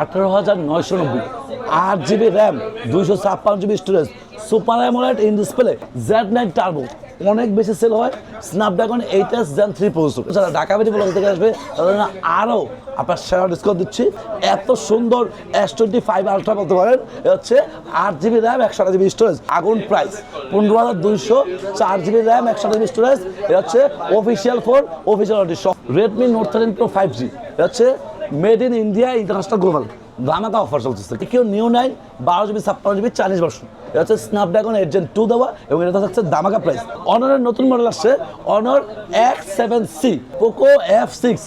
আঠারো হাজার নয়শো নব্বই। আট জিবি র্যাম, দুইশো ছাপ্পান্ন GB storage, super AMOLED in display, Z nine turbo. অনেক বেশি সেল হয় Snapdragon eight S gen three processor যারা ঢাকা বেটি ব্লগ থেকে আসবে, তাদের আরও আপনার সেরা ডিসকাউন্ট দিচ্ছি। এত সুন্দর এস টোয়েন্টি ফাইভ আলট্রা বলতে পারেন হচ্ছে আট জিবি র্যাম, একশো আট জিবি স্টোরেজ, আগুন প্রাইস পনেরো হাজার দুইশো চার জিবি র্যাম, একশো আট জিবি স্টোরেজ, এ হচ্ছে official phone official Redmi Note thirteen pro five G এ হচ্ছে made in India international global ধামাকা অফার চলতেছে। কেউ নিউ নাইন বারো জিবি ছাপ্পান্ন জিবি চাইনিজ ভার্সন এটা হচ্ছে স্ন্যাপড্রাগন জেন টু দেওয়া এবং এটা হচ্ছে দামাকা প্রাইস অনারের নতুন মডেল আসছে Honor X seven C Poco F six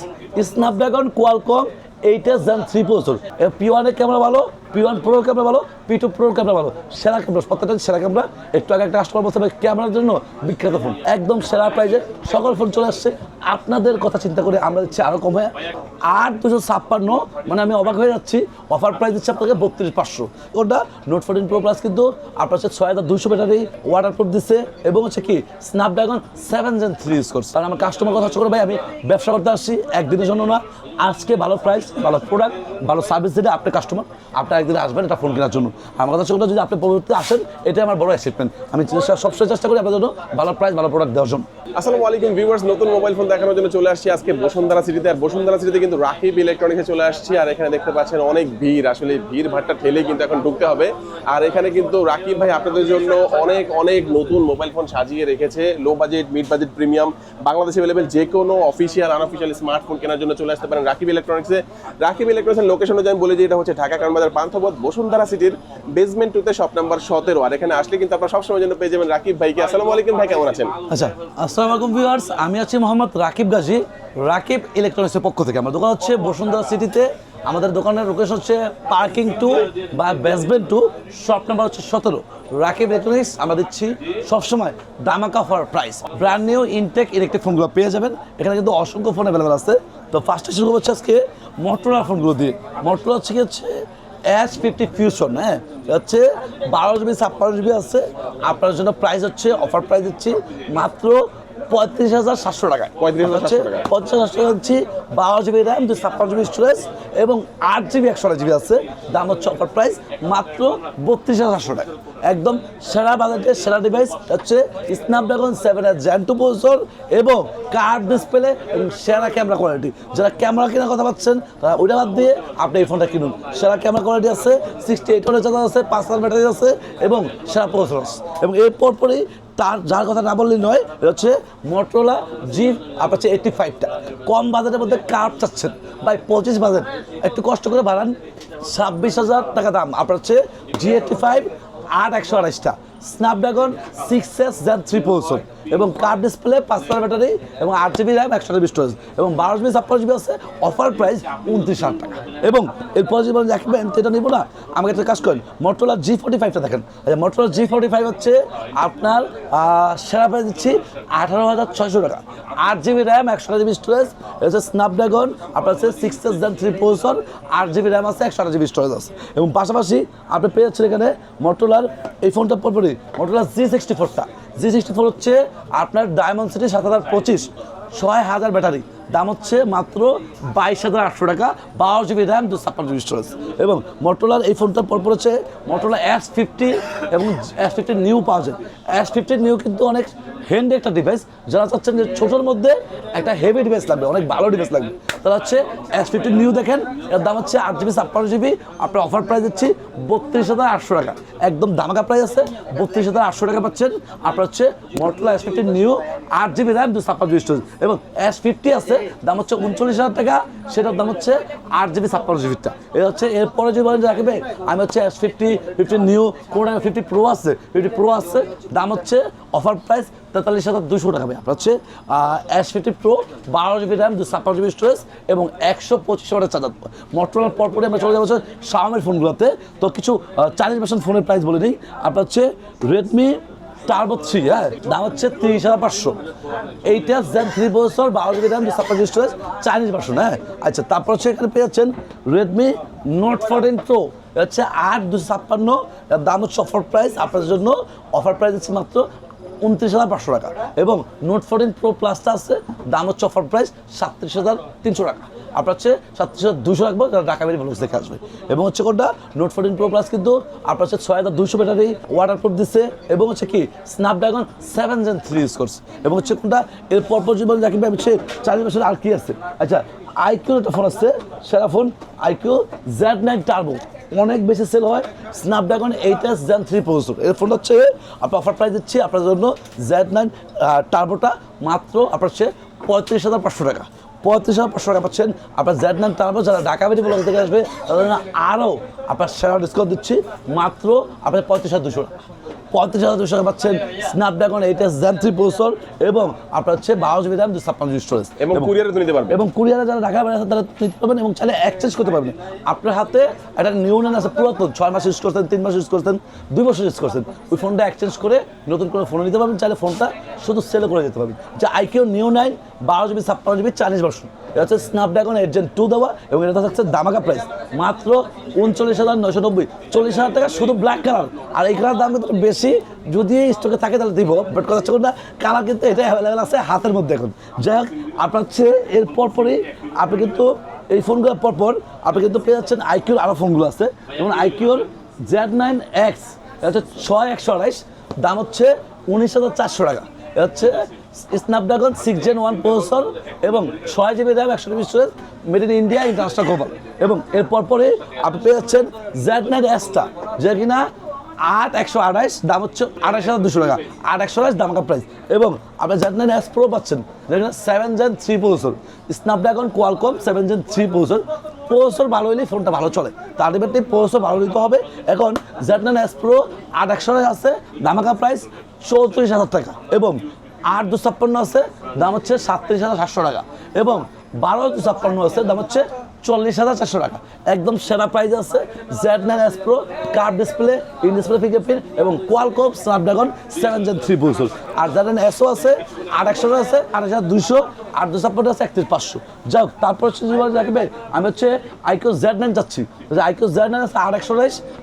Snapdragon Qualcomm eight gen three processor P ওয়ানের ক্যামেরা ভালো পি ওয়ান প্রো ক্যামেরা ভালো পি টু প্রো ক্যামেরা ভালো। সেরা ক্যামেরা সেরা ক্যামেরা একটু আগে একটা ক্যামেরার জন্য বিখ্যাত ফোন একদম সেরা প্রাইজে সকল ফোন চলে আসছে। আপনাদের কথা চিন্তা করে আমরা দিচ্ছি আরও কমে আট দুশো ছাপ্পান্ন। মানে আমি অবাক হয়ে যাচ্ছি। অফার প্রাইস দিচ্ছে আপনাকে বত্রিশ পাঁচশো। ওটা নোট ফোরটিন প্রো প্লাস কিন্তু আপনার হচ্ছে ছয় হাজার দুশো ব্যাটারি ওয়াটার প্রুফ দিচ্ছে এবং হচ্ছে কি Snapdragon seven gen three use করছে। কারণ আমার কাস্টমার কথা হচ্ছে করে, ভাই, আমি ব্যবসা করতে আসছি, একদিনের জন্য না। আজকে ভালো প্রাইস ভালো প্রোডাক্ট ভালো সার্ভিস দিলে আপনার কাস্টমার আপনি একদিন আসবেন এটা ফোন কেনার জন্য। আমার কথা হচ্ছে যদি আপনি পরবর্তী আসেন এটা আমার বড় অ্যাচিভমেন্ট আমি সবসময় চেষ্টা করি আপনার জন্য ভালো প্রাইস ভালো প্রোডাক্ট দেওয়ার জন্য। আসসালামু আলাইকুম ভিউয়ার্স নতুন মোবাইল ফোন দেখানোর জন্য চলে আসছি আজকে বসুন্ধরা সিটিতে আর বসুন্ধরা সিটিতে কিন্তু রাকিব ইলেকট্রনিক্সে চলে আসছি, আর এখানে দেখতে পাচ্ছেন অনেক ভিড়। আসলে ভিড় ভাট্টা ঠেলে কিন্তু এখন ঢুকতে হবে। আর এখানে কিন্তু রাকিব ভাই আপনাদের জন্য অনেক অনেক নতুন মোবাইল ফোন সাজিয়ে রেখেছে। Low budget mid budget premium বাংলাদেশে অ্যাভেলেবেল যে কোনো অফিসিয়াল আনঅফিসিয়াল স্মার্টফোন কেনার জন্য চলে আসতে পারেন রাকিব ইলেকট্রনিক্সে রাকিব ইলেকট্রনিক্সের লোকেশন আমি বলে যে এটা হচ্ছে ঢাকা কারণবাজার পান্থপথ বসুন্ধরা সিটির বেসমেন্ট টুতে শপ নাম্বার সতেরো। আর এখানে আসলে কিন্তু আপনারা সবসময় জন্য পেয়ে যাবেন রাকিব ভাইকে। আসসালামু আলাইকুম ভাই, কেমন আছেন? আচ্ছা আসসালামু আলাইকুম ভিউয়ার্স আমি আছি মোহাম্মদ রাকিব গাজী, রাকিব ইলেকট্রনিক্সের পক্ষ থেকে। আমার দোকান হচ্ছে বসুন্ধরা সিটিতে। আমাদের দোকানের লোকেশন হচ্ছে পার্কিং টু বা বেসমেন্ট টু শপ নাম্বার হচ্ছে সতেরো। রাকিব ইলেকট্রনিক্স আমরা দিচ্ছি সবসময় দামাকা for price brand new intact electric ফোনগুলো পেয়ে যাবেন। এখানে কিন্তু অসংখ্য ফোন অ্যাভেলেবেল আছে। তো ফার্স্টে শুরু করছে আজকে মোটরোলা ফোনগুলো দিয়ে। মোটরোলা হচ্ছে কি হচ্ছে এস ফিফটি ফিউশন হ্যাঁ? হচ্ছে বারো জিবি ছাপ্পান্ন জিবি আছে। আপনার জন্য প্রাইস হচ্ছে অফার প্রাইস দিচ্ছি মাত্র পঁয়ত্রিশ হাজার সাতশো টাকা পঁয়ত্রিশ হচ্ছে টাকায়। পঞ্চাশ হাজার টাকা দিচ্ছি বারো জিবি র্যাম দুই ছাপ্পান্ন জিবি স্টোরেজ এবং আট জিবি একশো জিবি আছে। দাম হচ্ছে অফার প্রাইস মাত্র বত্রিশ হাজার সাতশো টাকা একদম সেরা বাজেটের সেরা ডিভাইস হচ্ছে স্ন্যাপড্রাগন সেভেন এর জ্যান টু প্রসেসর এবং কার্ড ডিসপ্লে এবং সেরা ক্যামেরা কোয়ালিটি যারা ক্যামেরা কেনার কথা পাচ্ছেন তারা ওইটা বাদ দিয়ে আপনি এই ফোনটা কিনুন। সেরা ক্যামেরা কোয়ালিটি আছে সিক্সটি এইট চার্জার আছে, পাঁচ হাজার ব্যাটারি আছে এবং সেরা প্রসেসর এবং এরপর পরই তার যার কথা না বললেই নয়, এটা হচ্ছে মোটরোলা জি আপনার হচ্ছে এইটটি ফাইভটা কম বাজেটের মধ্যে কার্ভ চাচ্ছেন। বাই পঁচিশ বাজেট। একটু কষ্ট করে বাড়ান। ছাব্বিশ হাজার টাকা দাম। আপনার হচ্ছে জি এইটটি ফাইভ আট একশো আড়াইশটা। Snapdragon six S gen three এবং কার্ড ডিসপ্লে পাঁচ হাজার ব্যাটারি এবং আট জিবি র্যাম একশো জিবি স্টোরেজ এবং বারো জিবি ছাপ্পান্ন জিবি আছে অফার প্রাইস উনত্রিশ হাজার টাকা। এবং এরপর যদি রাখবেন তো এটা নিবো না। আমাকে একটা কাজ করেন মোটরোলা জি ফোর্টি ফাইভটা দেখেন। আচ্ছা জি ফোর্টি ফাইভ হচ্ছে আপনার সেরা প্রাইস দিচ্ছি আঠারো হাজার ছয়শো টাকা। আট জিবি র্যাম একশো জিবি স্টোরেজ হচ্ছে স্ন্যাপড্রাগন আপনার হচ্ছে six S gen three processor আট জিবি র্যাম আছে একশো জিবি স্টোরেজ আছে। এবং পাশাপাশি আপনি পেয়ে যাচ্ছেন এখানে মোটরোলার এই ফোনটা পরপরই মোটরোলা জি সিক্সটি ফোরটা জি সিক্সটি ফোর হচ্ছে আপনার ডায়মন্ড সিটি সাত হাজার পঁচিশ, ছয় হাজার ব্যাটারি। দাম হচ্ছে মাত্র বাইশ হাজার আটশো টাকা, বারো জিবি র্যাম, দু ছাপ্পান্ন জিবি স্টোরেজ এবং মটোলার এই ফোনটার পর হচ্ছে মটোলা এস ফিফটি এবং এস ফিফটি নিউ পাওয়া যায়। এস ফিফটি নিউ কিন্তু অনেক হ্যান্ডি একটা ডিভাইস যারা চাচ্ছেন যে ছোটোর মধ্যে একটা হেভি ডিভাইস লাগবে, অনেক ভালো ডিভাইস লাগবে। তারা হচ্ছে এস ফিফটি নিউ দেখেন, এর দাম হচ্ছে আট জিবি ছাপ্পান্ন জিবি আপনার অফার প্রাইস দিচ্ছি বত্রিশ হাজার আটশো টাকা। একদম দামাকা প্রাইস আছে, বত্রিশ হাজার আটশো টাকা পাচ্ছেন। আপনার হচ্ছে মোটরলা এস ফিফটি নিউ আট জিবি র্যাম দু ছাপ্পান্ন জিবি স্টোরেজ এবং এস ফিফটি আছে, দাম হচ্ছে উনচল্লিশ হাজার টাকা, সেটার দাম হচ্ছে আট জিবি ছাপ্পান্ন জিবিটা এটা হচ্ছে এরপরে যদি বলেন রাখবে, আমি হচ্ছে এস ফিফটি ফিফটি নিউ কোনটা ফিফটি প্রো আছে ফিফটি প্রো আছে, দাম হচ্ছে অফার প্রাইস তেতাল্লিশ হাজার দুশো টাকা ভাই আপনার হচ্ছে এস ফিফটি প্রো বারো জিবি র্যাম দু ছাপ্পান্ন জিবি স্টোরেজ এবং একশো পঁচিশ ওয়াটের চার্জার মোটরোলার পরপরই আমরা চলে যাব শাওমির ফোনগুলোতে তো কিছু চাইনিজ ভার্সন ফোনের প্রাইস বলে নিই। আপনার হচ্ছে রেডমি টার্বো থ্রি হ্যাঁ? দাম হচ্ছে তিরিশ হাজার পাঁচশো। এইটা জেন থ্রি বছর বারো জিবি র্যাম ছাপ্পান্ন স্টোরেজ চাইনিজ ভার্সন হ্যাঁ? আচ্ছা তারপর হচ্ছে এখানে পেয়ে যাচ্ছেন রেডমি নোট ফোরটিন প্রো হচ্ছে আট দুশো ছাপ্পান্ন দাম হচ্ছে অফার প্রাইস আপনাদের জন্য অফার প্রাইস হচ্ছে মাত্র উনত্রিশ হাজার পাঁচশো টাকা। এবং নোট ফোরটিন প্রো প্লাসটা আছে, দাম হচ্ছে অফার প্রাইস সাতত্রিশ হাজার তিনশো টাকা। আপনার হচ্ছে সাতত্রিশ হাজার দুশো রাখব যারা ঢাকা বেরি ভালো দেখে আসবে। এবং হচ্ছে কোনটা? নোট ফোরটিন প্রো প্লাস কিন্তু আপনার হচ্ছে ছয় হাজার দুশো ব্যাটারি ওয়াটার প্রুফ দিচ্ছে এবং হচ্ছে কি Snapdragon seven gen three use করছে। এবং হচ্ছে কোনটা? এর পরপর জীবন রাখবে হচ্ছে চারি বছর আর কি আছে? আচ্ছা আইকিউ একটা ফোন আছে, সেরা phone iQOO Z nine turbo অনেক বেশি সেল হয়। Snapdragon eight S gen three processor এর ফোন হচ্ছে আপনার অফার প্রাইস দিচ্ছি আপনার জন্য জেড নাইন টার্বোটা মাত্র আপনার হচ্ছে পঁয়ত্রিশ হাজার পাঁচশো টাকা। পঁয়ত্রিশ হাজার পাঁচশো টাকা পাচ্ছেন আপনার জেড নাইন টার্বো যারা ঢাকা বেরি ব্লক থেকে আসবে, তাদের আরও আপনার সেরা ডিসকাউন্ট দিচ্ছি, মাত্র আপনার পঁয়ত্রিশ হাজার দুশো টাকা। পঁয়ত্রিশ হাজার দুশো টাকা পাচ্ছেন Snapdragon eight S gen three processor এবং আপনার হচ্ছে বারো জিবি র্যাম দুশো ছাপ্পান্ন জিবি স্টোরেজ এবং কুরিয়ারে নিতে পারবে এবং কুরিয়ারে যারা ঢাকা বেড়ে আছে তারা নিতে পারবেন এবং চাইলে এক্সচেঞ্জ করতে পারবেন। আপনার হাতে একটা নিউ নেন আছে পুরাতন ছয় মাস ইউজ করতেন তিন মাস ইউজ করতেন দুই বছর ইউজ করতেন। ওই ফোনটা এক্সচেঞ্জ করে নতুন করে ফোন নিতে পারবেন চাইলে ফোনটা শুধু সেল করে যেতে পারবেন। যে আইকিউ নিউ নাইন বারো জিবি ছাপ্পান্ন জিবি চাইনিজ ভার্সন এটা হচ্ছে স্ন্যাপড্রাগন জেন টু দেওয়া এবং এটা হচ্ছে দামাকা প্রাইস মাত্র উনচল্লিশ হাজার নয়শো নব্বই। চল্লিশ হাজার টাকা শুধু ব্ল্যাক কালার আর এই কালার দাম কিন্তু বেশি। যদি স্টকে থাকে তাহলে দিব বাট কথা হচ্ছে না কালার কিন্তু এটা অ্যাভেলেবেল আছে হাতের মধ্যে এখন। যাই হোক, আপনার হচ্ছে এর পরপরই আপনি কিন্তু এই ফোনগুলোর পরপর আপনি কিন্তু পেয়ে যাচ্ছেন আইকিউর আরও ফোনগুলো আছে। যেমন আইকিউর জেড নাইন এক্স এটা হচ্ছে ছয় একশো আড়াইশ দাম হচ্ছে উনিশ হাজার চারশো টাকা। এটা হচ্ছে Snapdragon six gen one processor এবং ছয় জিবি র্যাম একশো GB storage made in India international global এবং এর পরপরে আপনি পেয়ে যাচ্ছেন জেড নাইন এসটা যে কিনা আট একশো আঠাইশ দাম হচ্ছে আঠাশ হাজার দুশো টাকা। আট একশো আঠাইশ দাম প্রাইস এবং আপনি জেড নাইন এস প্রো পাচ্ছেন যেখানে seven gen three processor Snapdragon Qualcomm seven gen three processor processor ভালো হলেই ফোনটা ভালো চলে। তার আলটিমেটলি প্রসেসর ভালো নিতে হবে। এখন জেড নাইন এস প্রো আট একশো আছে, দামাকা প্রাইস চৌত্রিশ হাজার টাকা। এবং আট দু ছাপ্পান্ন আছে, দাম হচ্ছে সাতত্রিশ হাজার সাতশো টাকা। এবং বারো দু ছাপ্পান্ন আছে, দাম হচ্ছে চল্লিশ হাজার চারশো টাকা। একদম সেরা প্রাইস আছে Z nine S pro curved display in display fingerprint এবং Qualcomm Snapdragon seven gen three processor আর জেড নাইন এসও আছে, আট একশো আছে, আট হাজার দুশো আট দু ছাপ্পান্ন আছে, একত্রিশ পাঁচশো। যাই হোক, তারপর হচ্ছে রাখবে আমি হচ্ছে আইকিউ জেড নাইন যাচ্ছি। আইকিউ জেড নাইন আছে, আট একশো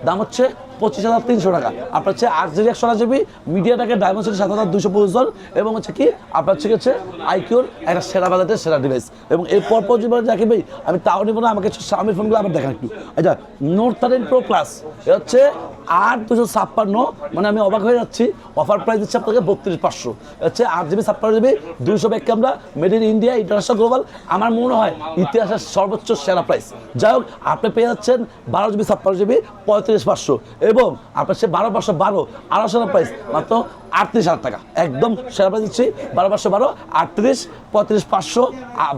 দাম হচ্ছে পঁচিশ হাজার তিনশো টাকা। আপনার হচ্ছে আট একশো জিবি মিডিয়াটাকে ডায়মন্ড সাত হাজার দুশো পঁচিশ এবং হচ্ছে কি, আপনার হচ্ছে হচ্ছে আইকিউর একটা সেরা বাজারের সেরা ডিভাইস এবং এই পরপর জীবনে যাকে ভাই, আমি তাও নিব না, আমাকে স্বামীর ফোনগুলো আবার দেখান একটু। আচ্ছা নোট থার্টিন প্রো প্লাস এটা হচ্ছে আট দুশো ছাপ্পান্ন মানে আমি অবাক হয়ে যাচ্ছি অফার প্রাইস দিচ্ছে আপনাকে বত্রিশ পাঁচশো। হচ্ছে আট জিবি, ছাপ্পান্ন জিবি, দুইশো back camera made in India international global আমার মনে হয় ইতিহাসের সর্বোচ্চ সেরা প্রাইস যাই হোক, আপনি পেয়ে যাচ্ছেন বারো জিবি, ছাপ্পান্ন জিবি, পঁয়ত্রিশ পাঁচশো। এবং আপনার সে বারো পাঁচশো বারো সেরা প্রাইস মাত্র আটত্রিশ হাজার টাকা। একদম সেরা প্রাইস দিচ্ছি। বারো পাঁচশো বারো, আটত্রিশ, পঁয়ত্রিশ, পাঁচশো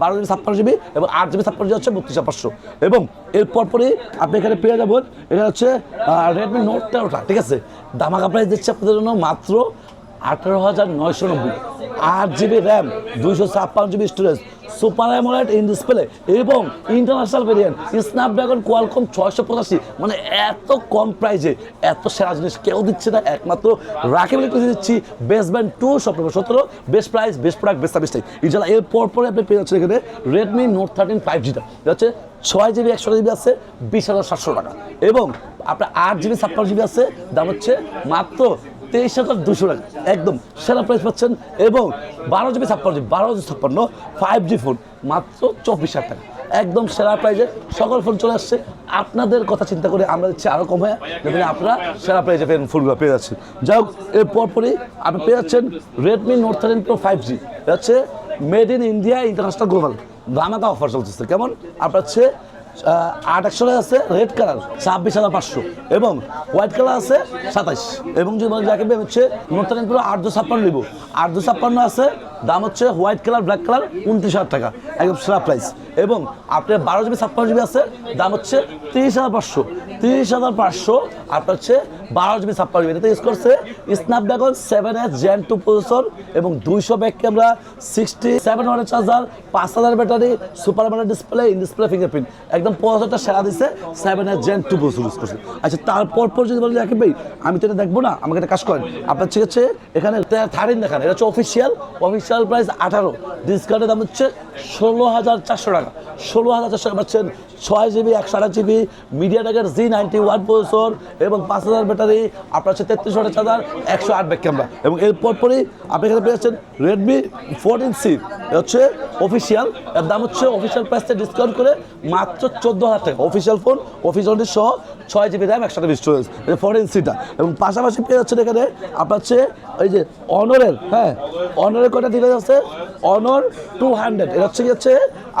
বারো জিবি, ছাপ্পান্ন জিবি এবং আট জিবি, ছাপ্পান্ন জিবি হচ্ছে বত্রিশ পাঁচশো। এবং এর পরপরই আপনি এখানে পেয়ে যাবেন, এটা হচ্ছে রেডমি নোট তেরোটা, ঠিক আছে? দামাকা প্রাইস দিচ্ছে আপনাদের জন্য মাত্র আঠারো হাজার নয়শো নব্বই। আট জিবি র্যাম, দুইশো ছাপ্পান্ন GB storage super AMOLED in display এবং ইন্টারন্যাশনাল ভেরিয়েন্ট স্ন্যাপড্রাগন কোয়ালকম ছয়শো পঁচাশি। মানে এত কম প্রাইসে এত সেরা জিনিস কেউ দিচ্ছে না, একমাত্র রাখে বলে দিচ্ছি বেস্ট ব্যান্ড টু সতেরো সতেরো best price best product best সার্ভিসটাই ইনশাল্লাহ এর পর পরে আপনি পেয়ে যাচ্ছেন এখানে রেডমি নোট থার্টিন ফাইভ জিটা হচ্ছে ছয় জিবি, একশো জিবি আছে, বিশ হাজার সাতশো টাকা। এবং আপনার আট জিবি, ছাপ্পান্ন জিবি আছে, দাম হচ্ছে মাত্র তেইশ হাজার দুশো টাকা। একদম সেরা প্রাইস পাচ্ছেন এবং বারো জিবি ছাপ্পান্ন জিবি বারো জিবি ছাপ্পান্ন ফাইভ জি ফোন মাত্র চব্বিশ হাজার টাকা। একদম সেরা প্রাইজে সকল ফোন চলে আসছে। আপনাদের কথা চিন্তা করে আমরা দিচ্ছি আরও কম হয়ে যেখানে আপনারা সেরা প্রাইজে পেন ফোনগুলো পেয়ে যাচ্ছেন। যাই হোক, এর পরপরই আপনি পেয়ে যাচ্ছেন Redmi Note thirteen pro five G হচ্ছে made in India international global দামাকা offer চলতেছে। কেমন? আপনার হচ্ছে আট একশো আছে রেড কালার ছাব্বিশ হাজার পাঁচশো। এবং হোয়াইট কালার আছে সাতাইশ। এবং যদি যাকে হচ্ছে নতুন পুরো আট দু ছাপ্পান্ন নিব। আট দু ছাপ্পান্ন আছে, দাম হচ্ছে হোয়াইট কালার ব্ল্যাক কালার উনত্রিশ হাজার টাকা। একদম সেরা প্রাইস এবং আপনার বারো জিবি ছাপ্পান্ন জিবি আছে, দাম হচ্ছে তিরিশ হাজার পাঁচশো। তিরিশ হাজার পাঁচশো, আপনার হচ্ছে বারো জিবি ছাপ্পান্ন জিবি এটাতে ইউজ করছে Snapdragon seven S gen two processor এবং দুইশো ব্যাক ক্যামেরা সিক্সটি সেভেন ওয়াটের চার্জার পাঁচ হাজার battery super display in display fingerprint একদম পঁচাত্তরটা সেরা দিছে সেভেন এর জেন টু বছর ইউজ করছে। আচ্ছা তারপর পর যদি বলেন রাকিব ভাই, আমি তো এটা দেখব না, আমাকে একটা কাজ করেন। আপনার ঠিক আছে, এখানে থার্টিন দেখান, এটা হচ্ছে অফিসিয়াল অফিসিয়াল প্রাইস আঠারো। ডিসকাউন্টের দাম হচ্ছে ষোলো হাজার চারশো টাকা। ষোলো হাজার চারশো টাকা পাচ্ছেন ছয় জিবি একশো আঠাশ জিবি মিডিয়া টেকের জি নাইনটি ওয়ান প্রসেসর এবং পাঁচ হাজার ব্যাটারি, আপনার হচ্ছে তেত্রিশ ওয়াটের চার্জার একশো আট ব্যাক ক্যামেরা এবং এর পরপরই আপনি এখানে পেয়েছেন রেডমি ফোরটিন সি হচ্ছে অফিসিয়াল এর দাম হচ্ছে অফিসিয়াল প্রাইসে ডিসকাউন্ট করে মাত্র চোদ্দ হাজার টাকা। অফিসিয়াল ফোন অফিসিয়াল সহ ছয় জিবি র্যাম একশো জিবি স্টোরেজ ফোরটিন সিটা এবং পাশাপাশি পেয়ে যাচ্ছেন এখানে আপনার হচ্ছে ওই যে অনরের হ্যাঁ অনরের কটা ডিভাইস আছে অনর টু হান্ড্রেড এটা হচ্ছে কি হচ্ছে?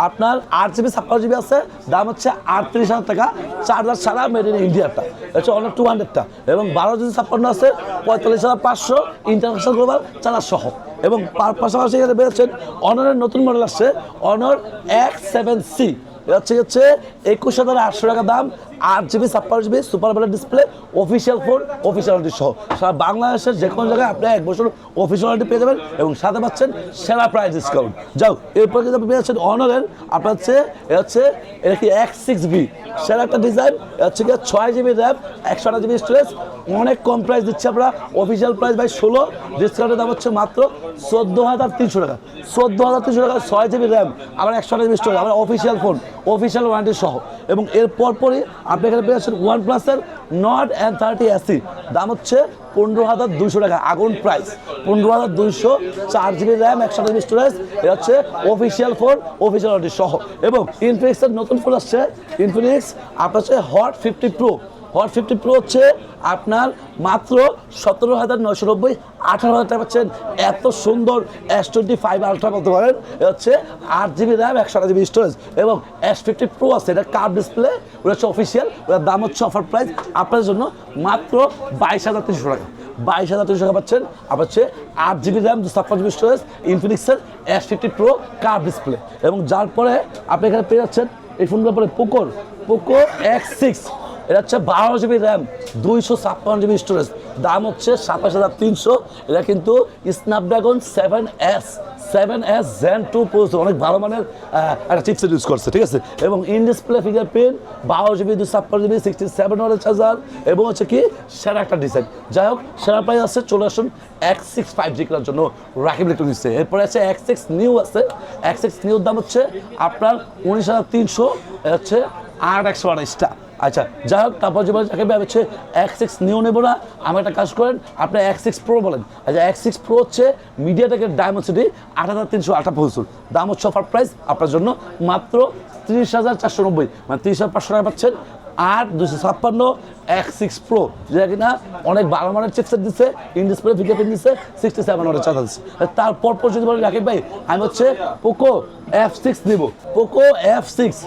আপনার আট জিবি ছাপ্পান্ন জিবি আছে। দাম হচ্ছে আটত্রিশ হাজার টাকা। চার্জার ছাড়া মেড ইন ইন্ডিয়াটা হচ্ছে অনর টু হান্ড্রেডটা এবং বারো জিবি ছাপ্পান্ন আছে। পঁয়তাল্লিশ হাজার পাঁচশো। ইন্টারন্যাশনাল গ্লোবাল চার্জার সহ এবং পাশাপাশি এখানে বেরোচ্ছেন অনরের নতুন মডেল আসছে। অনর এক্স সেভেন সি হচ্ছে হচ্ছে একুশ হাজার আটশো টাকা দাম, আট জিবি ছাপ্পান্ন জিবি সুপার বেলার ডিসপ্লে অফিসিয়াল ফোন অফিসিয়াল সহ। সারা বাংলাদেশের যে কোনো জায়গায় আপনি এক বছর অফিসিয়ালিটি পেয়ে যাবেন এবং সাথে পাচ্ছেন সেরা প্রাইস ডিসকাউন্ট যাও, এরপর কিন্তু আপনি পেয়ে যাচ্ছেন অনারের আপনার হচ্ছে এটা হচ্ছে, এটা কি এক্স সিক্স বি সেরা একটা ডিজাইন হচ্ছে কি ছয় জিবি র্যাম একশো আট জিবি স্টোরেজ অনেক কম প্রাইস দিচ্ছে আমরা। অফিসিয়াল প্রাইস বাই ষোলো ডিসকাউন্টের দাম হচ্ছে মাত্র চোদ্দ হাজার তিনশো টাকা। চোদ্দ হাজার তিনশো টাকা, ছয় জিবি র্যাম আবার একশো আট জিবি স্টোরেজ আবার অফিসিয়াল ফোন অফিসিয়াল ওয়ারেন্টি সহ। এবং এর পরপরই আপনি এখানে পেয়ে যাচ্ছেন ওয়ান প্লাসের নট অ্যান্ড থার্টি এসি দাম হচ্ছে পনেরো হাজার দুশো টাকা, আগুন প্রাইস পনেরো হাজার দুইশো, চার জিবি র্যাম একশো জিবি স্টোরেজ এটা হচ্ছে অফিসিয়াল ফোন অফিসিয়াল ওয়ারেন্টি সহ। এবং ইনফিনিক্সের নতুন ফোন আসছে ইনফিনিক্স আপনার হচ্ছে hot fifty pro hot fifty pro হচ্ছে আপনার মাত্র সতেরো হাজার নয়শো নব্বই, আঠারো হাজার টাকা পাচ্ছেন। এত সুন্দর এস টোয়েন্টি ফাইভ আলট্রা বলতে পারেন। হচ্ছে আট জিবি র্যাম একশো আট জিবি স্টোরেজ এবং এস ফিফটি প্রো আছে। এটা কার্ভ ডিসপ্লে ওটা হচ্ছে অফিসিয়াল ওটার দাম হচ্ছে অফার প্রাইস আপনাদের জন্য মাত্র বাইশ হাজার তিনশো টাকা। বাইশ হাজার তিনশো টাকা পাচ্ছেন। আবার হচ্ছে আট জিবি র্যাম ছাপ্পান্ন GB storage ইনফিনিক্সের S fifty pro curved display এবং যার পরে আপনি এখানে পেয়ে যাচ্ছেন, এই ফোনগুলোর পরে পোকোর পোকো এক্স সিক্স এটা হচ্ছে বারো জিবি র্যাম, দুইশো ছাপ্পান্ন জিবি স্টোরেজ দাম হচ্ছে সাতাশ হাজার তিনশো। এটা কিন্তু Snapdragon seven S seven S gen two pros অনেক ভালো মানের একটা চিপসেট ইউজ করছে, ঠিক আছে? এবং ইন ডিসপ্লে ফিঙ্গারপ্রিন্ট বারো জিবি দুশো ছাপ্পান্ন জিবি সিক্সটি সেভেন ওয়ারের চার্জার এবং হচ্ছে কি, সেরা একটা ডিজাইন যাই হোক, সেরা প্রাইস আছে, চলে আসুন এক্স সিক্স ফাইভ জি কেনার জন্য রাকিব ইলেকট্রনিক্সে এরপরে আছে এক্স সিক্স নিউ আছে। এক্স সিক্স নিউর দাম হচ্ছে আপনার উনিশ হাজার তিনশো হচ্ছে আট একশো আড়াইশটা আচ্ছা যাই হোক, তারপর যে যাকে হচ্ছে এক্স সিক্স নিউ নেব না। আমার একটা কাজ করেন, আপনি এক্স সিক্স প্রো বলেন। আচ্ছা এক্স সিক্স প্রো হচ্ছে মিডিয়াটেকের ডায়মন্ড সিটি আট হাজার তিনশো পঁচিশ দাম হচ্ছে অফার প্রাইস আপনার জন্য মাত্র তিরিশ হাজার চারশো নব্বই। মানে তিরিশ হাজার পাঁচশো টাকা পাচ্ছেন। আর দুশো ছাপ্পান্ন এক্স সিক্স প্রো যেটা কিনা অনেক ভালো মানের চিপসেট দিচ্ছে ইন ডিসপ্লে ফিঙ্গারপ্রিন্ট দিচ্ছে সিক্সটি সেভেন ওয়াটের চার্জার দিচ্ছে তারপর পর যদি বলেন, রাকিব ভাই, আমি হচ্ছে পোকো এফ সিক্স নিব। Poco F six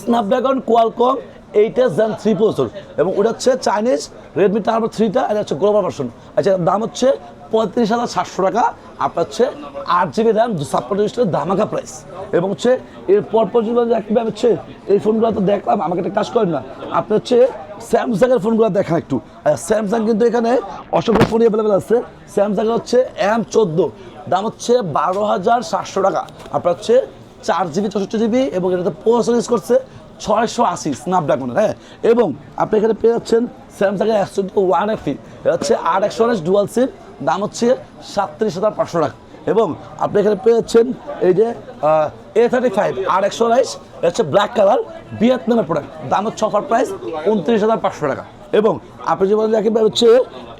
Snapdragon Qualcomm এইটা জেন থ্রি প্রসেসর এবং ওটা হচ্ছে চাইনিজ রেডমি টার্বো থ্রিটা এটা হচ্ছে গ্লোবাল ভার্সন আচ্ছা দাম হচ্ছে পঁয়ত্রিশ হাজার সাতশো টাকা। আপনার হচ্ছে আট জিবি র্যাম ছাপ্পান্ন ধামাকা প্রাইস এবং হচ্ছে এর পরপর যদি কীভাবে হচ্ছে এই ফোনগুলো তো দেখলাম, আমাকে একটা কাজ করেন না। আপনি হচ্ছে স্যামসাংয়ের ফোনগুলো দেখান একটু। স্যামসাং কিন্তু এখানে অসংখ্য ফোন অ্যাভেলেবেল আছে। স্যামসাংয়ের হচ্ছে এম চোদ্দ। দাম হচ্ছে বারো হাজার সাতশো টাকা। আপনার হচ্ছে চার জিবি চৌষট্টি জিবি এবং এটাতে ইউজ করছে ছয়শো আশি স্ন্যাপড্রাগনের হ্যাঁ? এবং আপনি এখানে পেয়ে যাচ্ছেন স্যামসাংয়ের একশো ওয়ান এফি হচ্ছে আর একশো আঠাশ ডুয়াল সিম দাম হচ্ছে সাতত্রিশ হাজার পাঁচশো টাকা। এবং আপনি এখানে পেয়ে যাচ্ছেন এই যে এ থার্টি ফাইভ আর একশো এটা হচ্ছে ব্ল্যাক কালার ভিয়েতনামের প্রোডাক্ট দাম হচ্ছে অফার প্রাইস উনত্রিশ হাজার পাঁচশো টাকা। এবং আপনি যে বলেন রাখি হচ্ছে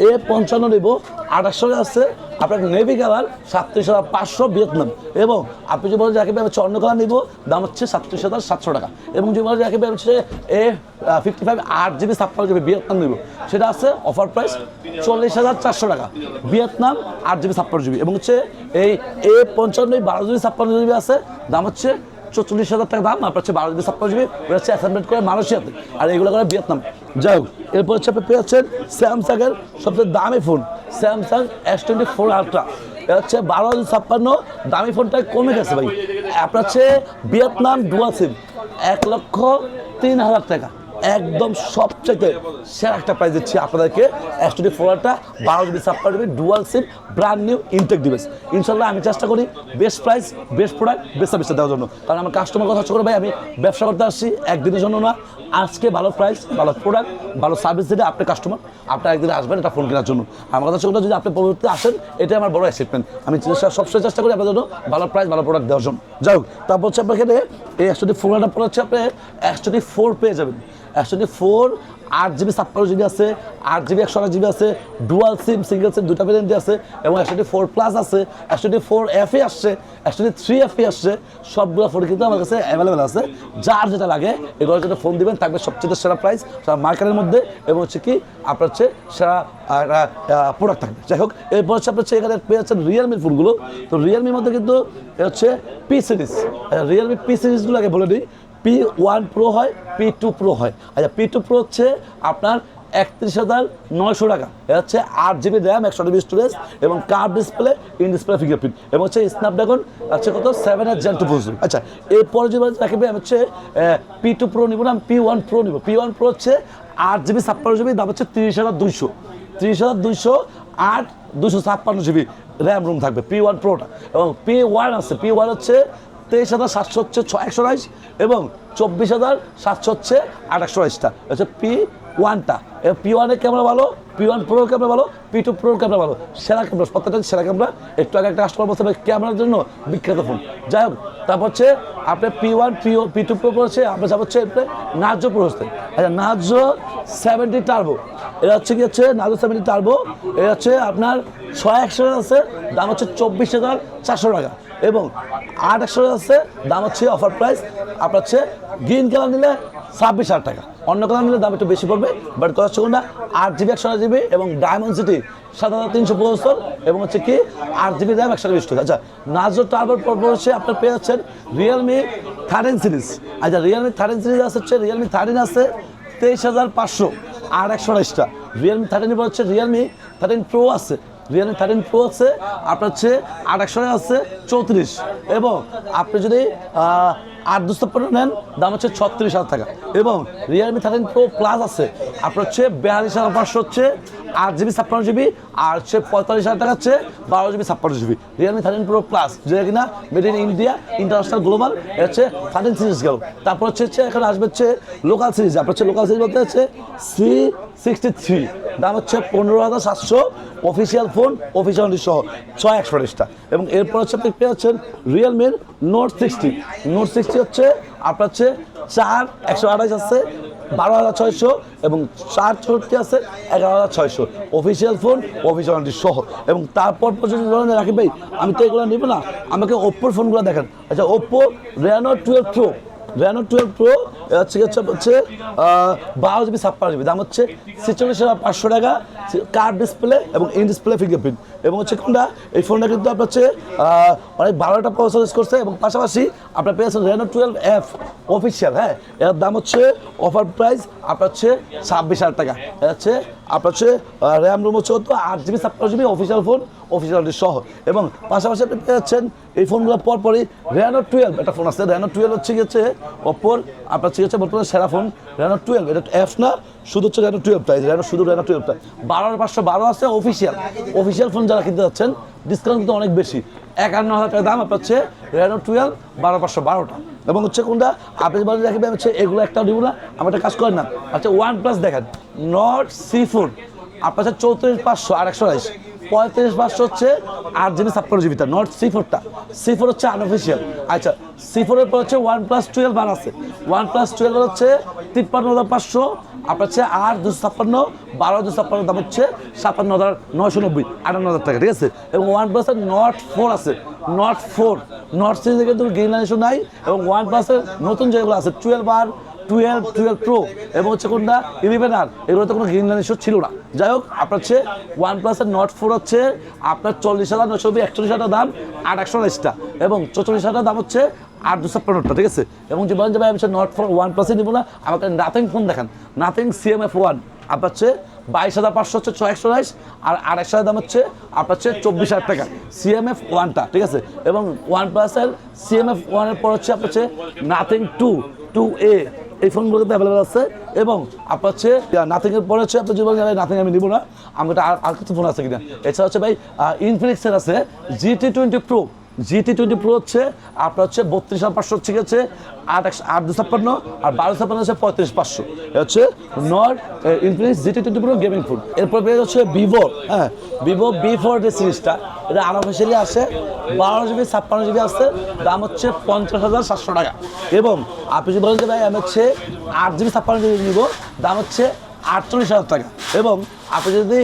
এ পঞ্চান্ন নেব, আঠাশশো আছে আপনার নেভি কালার সাতত্রিশ হাজার পাঁচশো ভিয়েতনাম এবং আপনি যে বলেন রাখি হচ্ছে অন্য কালার নিব, দাম হচ্ছে সাতত্রিশ হাজার সাতশো টাকা। এবং যে বলেন রাখি হচ্ছে এ ফিফটি ফাইভ আট জিবি ছাপ্পান্ন জিবি ভিয়েতনাম নিব। সেটা আছে অফার প্রাইস চল্লিশ হাজার চারশো টাকা। ভিয়েতনাম আট জিবি ছাপ্পান্ন জিবি এবং হচ্ছে এই এ পঞ্চান্ন বারো জিবি ছাপ্পান্ন জিবি আছে, দাম হচ্ছে চল্লিশ হাজার টাকা দাম, আপনার হচ্ছে বারো জিবি ছাপ্পান্ন জিবি হচ্ছে অ্যাসাইনমেন্ট করে মালয়েশিয়াতে। আর এগুলো করে ভিয়েতনাম যাই হোক এরপর হচ্ছে আপনি যাচ্ছেন স্যামসাংয়ের সবচেয়ে দামি phone, Samsung S twenty four Ultra এটা হচ্ছে বারো হাজার ছাপ্পান্ন, দামি ফোনটা কমে গেছে ভাই। আপনার হচ্ছে ভিয়েতনাম ডুয়া সিম এক লক্ষ তিন হাজার টাকা। একদম সবচেয়ে সেরা একটা প্রাইস দিচ্ছি আপনাদেরকে। টোয়েন্টি ফোরটা বারো জিবি ছাপ্পান্ন GB dual SIM brand new intact device ইনশাল্লাহ আমি চেষ্টা করি best price best product best সার্ভিসটা দেওয়ার জন্য। কারণ আমার কাস্টমার কথা হচ্ছে ভাই, আমি ব্যবসা করতে আসছি, একদিনের জন্য না। আজকে ভালো প্রাইস ভালো প্রোডাক্ট ভালো সার্ভিস দিলে আপনি কাস্টমার আপনি একদিন আসবেন এটা ফোন কেনার জন্য। আমার কথা হচ্ছে যদি আপনি পরবর্তীতে আসেন এটা আমার বড় অ্যাচিভমেন্ট আমি সবসময় চেষ্টা করি আপনার জন্য ভালো প্রাইস ভালো প্রোডাক্ট দেওয়ার জন্য। যাই হোক, তারপর হচ্ছে আপনার এখানে এই একশো ফোরটা পরে হচ্ছে আপনি একশো ফোর পেয়ে যাবেন। একশো ফোর আট জিবি ছাপ্পান্ন জিবি আছে, আট জিবি, একশো আট জিবি আছে ডুয়াল সিম সিঙ্গেল সিম দুটা ভ্যারিয়েন্টই আছে, এবং একশো ফোর প্লাস আছে, একশো ফোর এফ এ আসছে, একশো থ্রি এফ এ আসছে, সবগুলো ফোন কিন্তু আমার কাছে অ্যাভেলেবেল আছে। যার যেটা লাগে, এগুলোর জন্য ফোন দিবেন, থাকবে সবচেয়ে সেরা প্রাইস সারা মার্কেটের মধ্যে, এবং হচ্ছে কি, আপনার হচ্ছে সেরা প্রোডাক্ট থাকবে। যাই হোক, এরপর হচ্ছে আপনার হচ্ছে এখানে পেয়ে যাচ্ছেন রিয়েলমির ফোনগুলো তো রিয়েলমির মধ্যে কিন্তু হচ্ছে পি সিরিজ রিয়েলমি পি সিরিজগুলো আগে বলে দিই। পি ওয়ান প্রো হয় পি টু প্রো হয়। আচ্ছা পি টু প্রো হচ্ছে আপনার একত্রিশ হাজার নয়শো টাকা। এটা হচ্ছে আট জিবি র্যাম একশো জিবি স্টোরেজ এবং curved display in display fingerprint এবং হচ্ছে স্ন্যাপড্রাগন আছে কত? সেভেন এর জেন টু প্রসেসর। আচ্ছা এরপরে যে রাখবে, আমি হচ্ছে পি টু প্রো নিব না পি ওয়ান প্রো নিব। পি ওয়ান প্রো হচ্ছে আট জিবি ছাপ্পান্ন জিবি দাম হচ্ছে তিরিশ হাজার দুইশো। তিরিশ হাজার দুইশো, আট দুশো ছাপ্পান্ন জিবি র্যাম রুম থাকবে পি ওয়ান প্রোটা এবং পি ওয়ান আছে পি ওয়ান হচ্ছে তেইশ হাজার সাতশো হচ্ছে ছ একশো বাইশ এবং চব্বিশ হাজার সাতশো হচ্ছে আঠাশশো বাইশটা হচ্ছে পি ওয়ানটা। পি ওয়ানের ক্যামেরা ভালো, পি ওয়ান প্রোর ক্যামেরা ভালো, পি টু প্রোর ক্যামেরা ভালো। সেরা ক্যামেরা, প্রত্যেকটা সেরা ক্যামেরা। একটু আগে একটা কাস্টমার বলতে ক্যামেরার জন্য বিখ্যাত ফোন যাই হোক, তারপর হচ্ছে আপনার পি ওয়ান, পি ও, পি টু প্রো পড়ছে আপনার যাব হচ্ছে নার্জো প্রো হচ্ছে আচ্ছা নার্জো সেভেন্টি টার্বো এটা হচ্ছে কি হচ্ছে? নার্জো সেভেন্টি টার্বো এটা হচ্ছে আপনার ছয় একশো আছে, দাম হচ্ছে চব্বিশ হাজার চারশো টাকা। এবং আট একশো আছে, দাম হচ্ছে অফার প্রাইস আপনার হচ্ছে গ্রিন কালার নিলে ছাব্বিশ হাজার টাকা। অন্য কালার নিলে দাম একটু বেশি পড়বে বাট কত হচ্ছে কোনটা আট জিবি একশো জিবি এবং ডায়মন্ড সিটি সাত হাজার তিনশো পঁচাত্তর এবং হচ্ছে কি আট জিবি র্যাম একশো বিশ টাকা। আচ্ছা নাজো টার্বোর হচ্ছে আপনার পেয়ে যাচ্ছেন রিয়েলমি থার্টিন সিরিজ আচ্ছা রিয়েলমি থার্টিন সিরিজ আছে হচ্ছে রিয়েলমি থার্টিন আছে তেইশ হাজার পাঁচশো আর একশো আড়াইশটা রিয়েলমি থার্টিন পর হচ্ছে রিয়েলমি থার্টিন প্রো আছে রিয়েলমি থার্টিন প্রো আছে, আপনার হচ্ছে একশো আছে, চৌত্রিশ। এবং আপনি যদি আট দুশো পনেরো নেন, দাম হচ্ছে ছত্রিশ হাজার টাকা। এবং রিয়েলমি থার্টিন প্রো প্লাস আছে, আপনার হচ্ছে বিয়াল্লিশ হাজার পাঁচশো হচ্ছে আট জিবি, ছাপ্পান্ন জিবি, আর হচ্ছে পঁয়তাল্লিশ হাজার টাকা হচ্ছে বারো জিবি, ছাপ্পান্ন GB. Realme thirteen pro plus যেটা কিনা made in India international global এটা হচ্ছে থার্টিন সিরিজ গেল। তারপর হচ্ছে হচ্ছে এখানে আসবে হচ্ছে লোকাল সিরিজ আপনার হচ্ছে লোকাল সিরিজ বলতে হচ্ছে সি সিক্সটি থ্রি দাম হচ্ছে পনেরো হাজার সাতশো অফিসিয়াল ফোন অফিসিয়াল সহ, ছয় একশো আঠাশটা এবং এরপর হচ্ছে আপনি পেয়ে যাচ্ছেন রিয়েলমির নোট সিক্সটি নোট সিক্সটি হচ্ছে, আপনার হচ্ছে চার একশো আঠাশ আছে বারো হাজার ছয়শো এবং চার চৌষট্টি আছে, এগারো হাজার ছয়শো। অফিসিয়াল ফোন অফিসিয়াল সহ। এবং তারপর পর্যন্ত রাখি ভাই, আমি তো এগুলো নেব না। আমাকে ওপ্পোর ফোনগুলো দেখেন। আচ্ছা Oppo Reno twelve pro Reno twelve pro হচ্ছে হচ্ছে বারো জিবি ছাপ্পান্ন জিবি দাম হচ্ছে ছেচল্লিশ হাজার পাঁচশো টাকা। কার ডিসপ্লে এবং ইন ডিসপ্লে ফিঙ্গারপ্রিন্ট। এবং হচ্ছে কোনটা? এই ফোনটা কিন্তু আপনার হচ্ছে অনেক ভালোটা প্রসেস ইউজ করছে এবং পাশাপাশি আপনার পেয়েছেন রেনো টুয়েলভ এফ অফিসিয়াল হ্যাঁ? এর দাম হচ্ছে অফার প্রাইস আপনার হচ্ছে ছাব্বিশ হাজার টাকা। এটা হচ্ছে আপনার হচ্ছে র্যাম রুম হচ্ছে আট জিবি ছাপ্পান্ন জিবি অফিসিয়াল ফোন অফিসিয়ালটি সহ। এবং পাশাপাশি আপনি পেয়ে যাচ্ছেন এই ফোনগুলো পরপরই রেনো টুয়েলভ একটা ফোন আছে রেনো টুয়েলভ হচ্ছে হচ্ছে অপর আপনার হচ্ছে বর্তমানে সেরা ফোন রেনো টুয়েলভ এটা এফ না, শুধু হচ্ছে রেনো টুয়েলভটা রেনো শুধু রেনো টুয়েলভটা বারো, পাঁচশো বারো আছে অফিসিয়াল অফিসিয়াল ফোন যারা কিনতে যাচ্ছেন ডিসকাউন্ট কিন্তু অনেক বেশি। একান্ন হাজার টাকা দাম আপনার হচ্ছে রেনো টুয়েলভ বারো, পাঁচশো বারোটা। এবং হচ্ছে কোনটা? আপনি বাজার দেখবে হচ্ছে এগুলো একটা দিব না, আমার একটা কাজ করেন না। আচ্ছা ওয়ান প্লাস দেখেন নট সি ফুড আপনার হচ্ছে চৌত্রিশ, পাঁচশো আর একশো পঁয়ত্রিশ পাঁচশো হচ্ছে আট জিবি ছাপ্পান্ন জিবিটা নট সি ফোরটা। সি ফোর হচ্ছে আনঅফিসিয়াল আচ্ছা সি ফোরের পর হচ্ছে ওয়ান প্লাস টুয়েলভ আর আছে। ওয়ান প্লাস টুয়েলভ হচ্ছে তিপ্পান্ন হাজার পাঁচশো, আপনার হচ্ছে আট দুশো ছাপ্পান্ন, বারো দুশো ছাপ্পান্ন দাম হচ্ছে সাতান্ন হাজার নয়শো নব্বই, আটান্ন হাজার টাকা, ঠিক আছে? এবং ওয়ান প্লাসের নট ফোর আছে। নট ফোর নট সিরিজে কিন্তু গ্রিন লাইন নাই। এবং ওয়ান প্লাসের নতুন যেগুলো আছে টুয়েলভ আর টুয়েলভ টুয়েলভ প্রো এবং হচ্ছে কোনটা? ইলেভেন আর এগুলোতে কোনো গ্রিন লাইন ইস্যু ছিল না। যাই হোক, আপনার হচ্ছে ওয়ান প্লাসের নট ফোর হচ্ছে আপনার চল্লিশ হাজার নশো একচল্লিশ হাজার দাম আট একশো বাইশটা এবং চল্লিশ হাজার দাম হচ্ছে আট দুশো পনেরোটা, ঠিক আছে? এবং যে বলেন যে ভাই, আমি নট ফোর ওয়ান প্লাসে নিবো না, আমাকে নাথিং ফোন দেখান। নাথিং সিএমএফ ওয়ান আপনার হচ্ছে বাইশ হাজার পাঁচশো হচ্ছে ছয় একশো বাইশ, আর আড়াইশো দাম হচ্ছে আপনার হচ্ছে চব্বিশ হাজার টাকা। সিএমএফ ওয়ানটা ঠিক আছে? এবং ওয়ান প্লাসের সিএমএফ ওয়ানের পর হচ্ছে আপনার হচ্ছে নাথিং টু টু এ এই ফোনগুলো কিন্তু অ্যাভেলেবেল আছে এবং আপনার হচ্ছে নাথিং এর পরে হচ্ছে আপনার জীবন নাথিং আমি নিব না। আমার আর কিছু ফোন আছে কিনা। এছাড়া হচ্ছে ভাই ইনফিনিক্সের আছে GT twenty pro GT twenty pro হচ্ছে, আপনার হচ্ছে বত্রিশ হাজার পাঁচশো ঠিক আছে, আট একশো আট দু ছাপ্পান্ন, আর বারো ছাপ্পান্ন হচ্ছে পঁয়ত্রিশ পাঁচশো। হচ্ছে not Infinix GT twenty pro gaming phone এরপর বের হচ্ছে ভিভো হ্যাঁ ভিভো বি ফোর যে সিরিজটা, এটা আনঅফিসিয়ালি আসে, বারো জিবি ছাপ্পান্ন জিবি আসছে দাম হচ্ছে পঞ্চাশ হাজার সাতশো টাকা। এবং আপনি যদি বলেন যে ভাই, আমি হচ্ছে আট জিবি ছাপ্পান্ন জিবি নিব, দাম হচ্ছে আটচল্লিশ হাজার টাকা। এবং আপনি যদি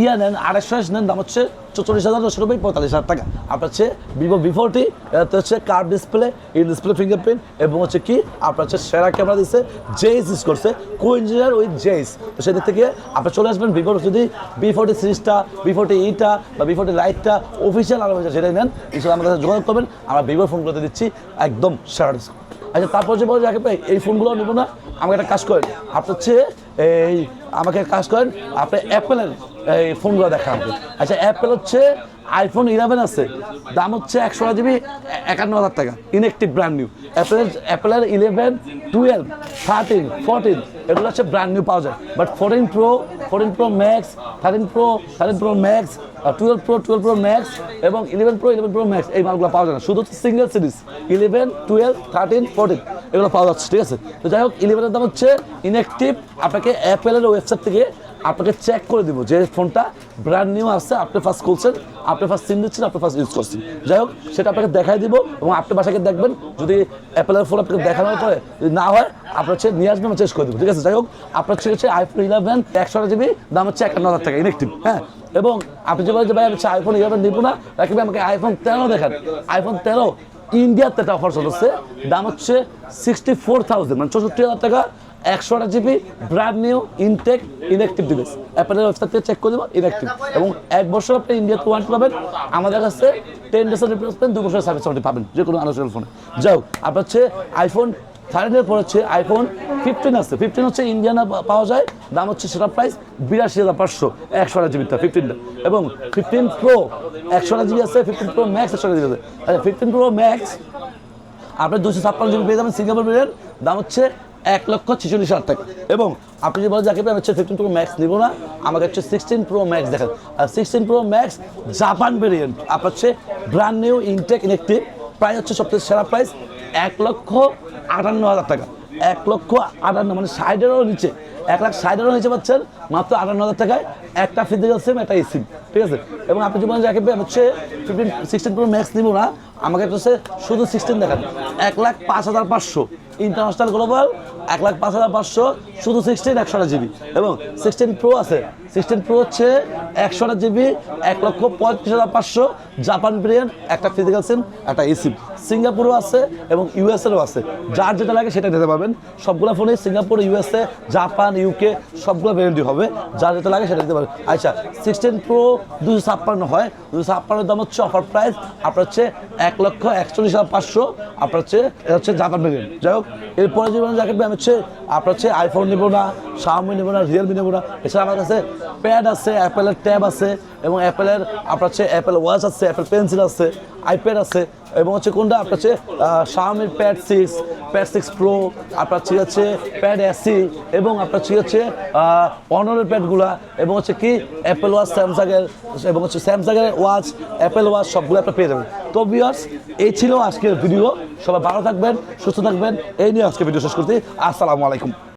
ইয়া নেন আড়াইশো নেন, দাম হচ্ছে চল্লিশ হাজার নশো নব্বই, পঁয়তাল্লিশ হাজার টাকা। আপনার হচ্ছে ভিভো ভি ফোরটি এতে হচ্ছে curved display in display fingerprint এবং হচ্ছে কি, আপনার হচ্ছে সেরা ক্যামেরা দিচ্ছে জেইস ইউজ করছে কো ইঞ্জিনিয়ার উইথ জেইস তো সেদিক থেকে আপনি চলে আসবেন ভিভোর যদি বি ফোর্টি সিরিজটা বি ফোর্টি ইটা বা বি ফোর্টি লাইটটা অফিসিয়াল আলাদা সেটাই নেন। ইনশাল্লাহ আমাদের যোগাযোগ করবেন। আমরা ভিভোর ফোনগুলোতে দিচ্ছি একদম সেরা ডিসকাউন্ট আচ্ছা তারপর যে বলে যাকে ভাই, এই ফোনগুলো নেব না, আমাকে একটা কাজ করেন। আপনার হচ্ছে, এই, আমাকে কাজ করেন, আপনি অ্যাপেলের এই ফোনগুলো দেখা আমাকে। আচ্ছা অ্যাপেল হচ্ছে আইফোন ইলেভেন আছে, দাম হচ্ছে একশো জিবি একান্ন হাজার টাকা ইনএক্টিভ ব্র্যান্ড নিউ অ্যাপেলের অ্যাপেলের ইলেভেন টুয়েলভ থার্টিন ফোরটিন এগুলো হচ্ছে ব্র্যান্ড নিউ পাওয়া যায়। But fourteen pro fourteen pro max thirteen pro thirteen pro max twelve pro twelve pro max এবং eleven pro eleven pro max এই মালগুলো পাওয়া যায় না। শুধু হচ্ছে single series eleven twelve thirteen fourteen এগুলো পাওয়া যাচ্ছে, ঠিক আছে? তো যাই হোক ইলেভেনের দাম হচ্ছে ইনঅ্যাক্টিভ আপনাকে অ্যাপেলের ওয়েবসাইট থেকে আপনাকে চেক করে দিব যে ফোনটা ব্র্যান্ড নিউ আসছে আপনি ফার্স্ট খুলছেন, আপনি ফার্স্ট সিম দিচ্ছেন, আপনি ফার্স্ট ইউজ করছেন। যাই হোক, সেটা আপনাকে দেখাই দিব এবং আপনি বাসাকে দেখবেন, যদি অ্যাপেলের ফোন আপনাকে দেখানোর পরে যদি না হয়, আপনার হচ্ছে নিয়ে আসবেন চেঞ্জ করে দিব, ঠিক আছে? যাই হোক, আপনার হচ্ছে হচ্ছে আইফোন ইলেভেন একশো জিবি দাম হচ্ছে একান্ন হাজার টাকা ইনএক্টিভ হ্যাঁ? এবং আপনি যে বলেন যে, ভাই, আমি আইফোন ইলেভেন নিব না রাখবে আমাকে আইফোন তেরো দেখান। আইফোন তেরো ইন্ডিয়াতে একটা অফার চলছে দাম হচ্ছে সিক্সটি ফোর থাউজেন্ড মানে চৌষট্টি হাজার টাকা একশো আট GB brand new intact inactive device অ্যাপেলের ওয়েবসাইট থেকে চেক করে দেবো ইনঅ্যাক্টিভ এবং এক বছর আপনি ইন্ডিয়াতে ওয়ারেন্টি পাবেন। আমাদের কাছে টেন ডেসের রিপ্লেসমেন্ট দু বছরের সার্ভিস ওয়ারেন্টি পাবেন, যে কোনো আলোচনার ফোনে যাও আপনার হচ্ছে আইফোন থার্টিনের পর হচ্ছে আইফোন ফিফটিন আছে। ফিফটিন হচ্ছে ইন্ডিয়ানা পাওয়া যায়, দাম হচ্ছে সেটা প্রাইস বিরাশি হাজার পাঁচশো একশো আট জিবিটা ফিফটিনটা এবং ফিফটিন প্রো একশো আট জিবি আছে ফিফটিন প্রো ম্যাক্স একশো আট জিবি আছে। ফিফটিন প্রো ম্যাক্স আপনি দুশো ছাপ্পান্ন জিবি পেয়ে যাবেন সিঙ্গাপুর দাম হচ্ছে এক লক্ষ ছেচল্লিশ হাজার টাকা। এবং আপনি যদি বলেন যাকে আমি হচ্ছে ফিফটিন প্রো ম্যাক্স নিব না, আমাকে হচ্ছে সিক্সটিন প্রো ম্যাক্স দেখেন। আর sixteen pro max Japan variant আপনার হচ্ছে brand new intact inactive price হচ্ছে সবথেকে সেরা প্রাইস এক লক্ষ আটান্ন হাজার টাকা। এক লক্ষ আটান্ন মানে ষাটেরও নিচে। এক লাখ ষাটেরও নিচে পাচ্ছেন, মাত্র আটান্ন হাজার টাকায়। একটা ফিজিক্যাল সিম একটা সিম ঠিক আছে? এবং আপনি যদি বলেন আমি হচ্ছে ফিফটিন সিক্সটিন প্রো ম্যাক্স নিব না, আমাকে হচ্ছে শুধু সিক্সটিন দেখান। এক লাখ পাঁচ হাজার পাঁচশো। ইন্টারন্যাশনাল গ্লোবাল এক লাখ পাঁচ হাজার পাঁচশো, শুধু সিক্সটিন একশো জিবি। এবং সিক্সটিন প্রো আছে। সিক্সটিন প্রো হচ্ছে একশো জিবি, এক লক্ষ পঁয়ত্রিশ হাজার পাঁচশো জাপান ব্রিয়ান একটা ফিজিক্যাল সিম একটা সিম সিঙ্গাপুরও আছে এবং ইউএসএরও আছে। যার যেটা লাগে সেটা নিতে পারবেন। সবগুলো ফোনে সিঙ্গাপুর ইউএসএ জাপান ইউকে সবগুলো ভ্যারেন্টি হবে। যার যেটা লাগে সেটা নিতে পারবেন। আচ্ছা সিক্সটিন প্রো দুশো ছাপ্পান্ন হয়। দুশো ছাপ্পান্নের দাম হচ্ছে অফার প্রাইস আপনার হচ্ছে এক লক্ষ একচল্লিশ হাজার পাঁচশো। আপনার হচ্ছে, এটা হচ্ছে জাপান ভ্যারিয়েন্ট যাই হোক, এরপরে জীবন জ্যাকেট হচ্ছে, আপনার হচ্ছে আইফোন নেব না শাওমি নেব না রিয়েলমি নেব না। এছাড়া আমার কাছে প্যাড আছে অ্যাপেলের ট্যাব আছে, এবং অ্যাপেলের আপনার হচ্ছে অ্যাপেল ওয়াচ আছে অ্যাপেল পেন্সিল আছে আইপ্যাড আছে। এবং হচ্ছে কোনটা? আপনার হচ্ছে শাওমির pad six pad six pro আপনার হচ্ছে আছে প্যাড এসি এবং আপনার হচ্ছে হচ্ছে অনারের প্যাডগুলা এবং হচ্ছে কি? অ্যাপেল ওয়াচ স্যামসাংয়ের এবং হচ্ছে স্যামসাংয়ের ওয়াচ অ্যাপেল ওয়াচ সবগুলো আপনার পেয়ে যাবেন। তো বিয়ার্স এই ছিল আজকের ভিডিও সবাই ভালো থাকবেন, সুস্থ থাকবেন। এই নিয়ে আজকে ভিডিও শেষ করতে আসসালামু আলাইকুম।